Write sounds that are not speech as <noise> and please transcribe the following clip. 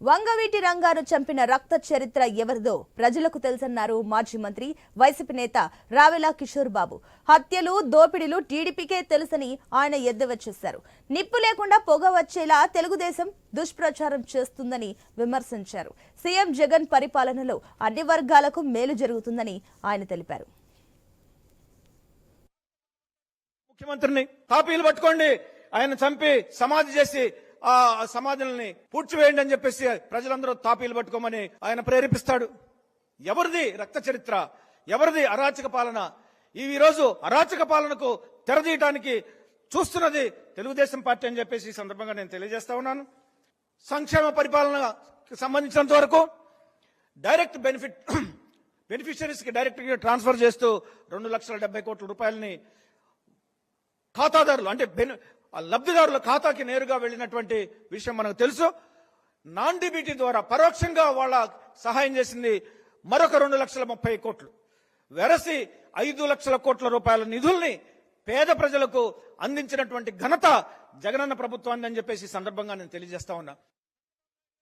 వంగవీటి రంగాను చంపిన రక్త చరిత్ర ఎవరిదో ప్రజలకు తెలుసన్నారు మాజీ మంత్రి వైసీపీ నేత రావెల కిషోర్ బాబు. హత్యలు దోపిడీలు టీడీపీకే తెలుసని ఆయన ఎద్దవచ్చేశారు నిప్పు లేకుండా పొగ వచ్చేలా తెలుగుదేశం దుష్ప్రచారం చేస్తుందని విమర్శించారు. సీఎం జగన్ పరిపాలనలో అన్ని వర్గాలకు మేలు జరుగుతుందని ఆయన తెలిపారు. ముఖ్యమంత్రిని కాపీలు పట్టుకోండి. ఆయన చంపి సమాధి చేసి ఆ సమాధుల్ని పూడ్చివేయండి అని చెప్పేసి ప్రజలందరూ తాపీలు పట్టుకోమని ఆయన ప్రేరేపిస్తాడు. ఎవరిది రక్త చరిత్ర? ఎవరిది అరాచక పాలన? ఈ రోజు అరాచక పాలనకు తెరదీయటానికి చూస్తున్నది తెలుగుదేశం పార్టీ అని చెప్పేసి ఈ సందర్భంగా నేను తెలియజేస్తా ఉన్నాను. సంక్షేమ పరిపాలన సంబంధించినంత వరకు డైరెక్ట్ బెనిఫిట్ <clears throat> బెనిఫిషరీస్కి డైరెక్ట్గా ట్రాన్స్ఫర్ చేస్తూ రెండు లక్షల డెబ్బై కోట్ల రూపాయలని ఖాతాదారులు అంటే ఆ లబ్ధిదారుల ఖాతాకి నేరుగా వెళ్ళినటువంటి విషయం మనకు తెలుసు. నాన్ డిబిటీ ద్వారా పరోక్షంగా వాళ్ళ సహాయం చేసింది మరొక రెండు లక్షల ముప్పై కోట్లు. వెరసి ఐదు లక్షల కోట్ల రూపాయల నిధుల్ని పేద ప్రజలకు అందించినటువంటి ఘనత జగనన్న ప్రభుత్వాన్ని అని చెప్పేసి సందర్భంగా నేను తెలియజేస్తా ఉన్నా.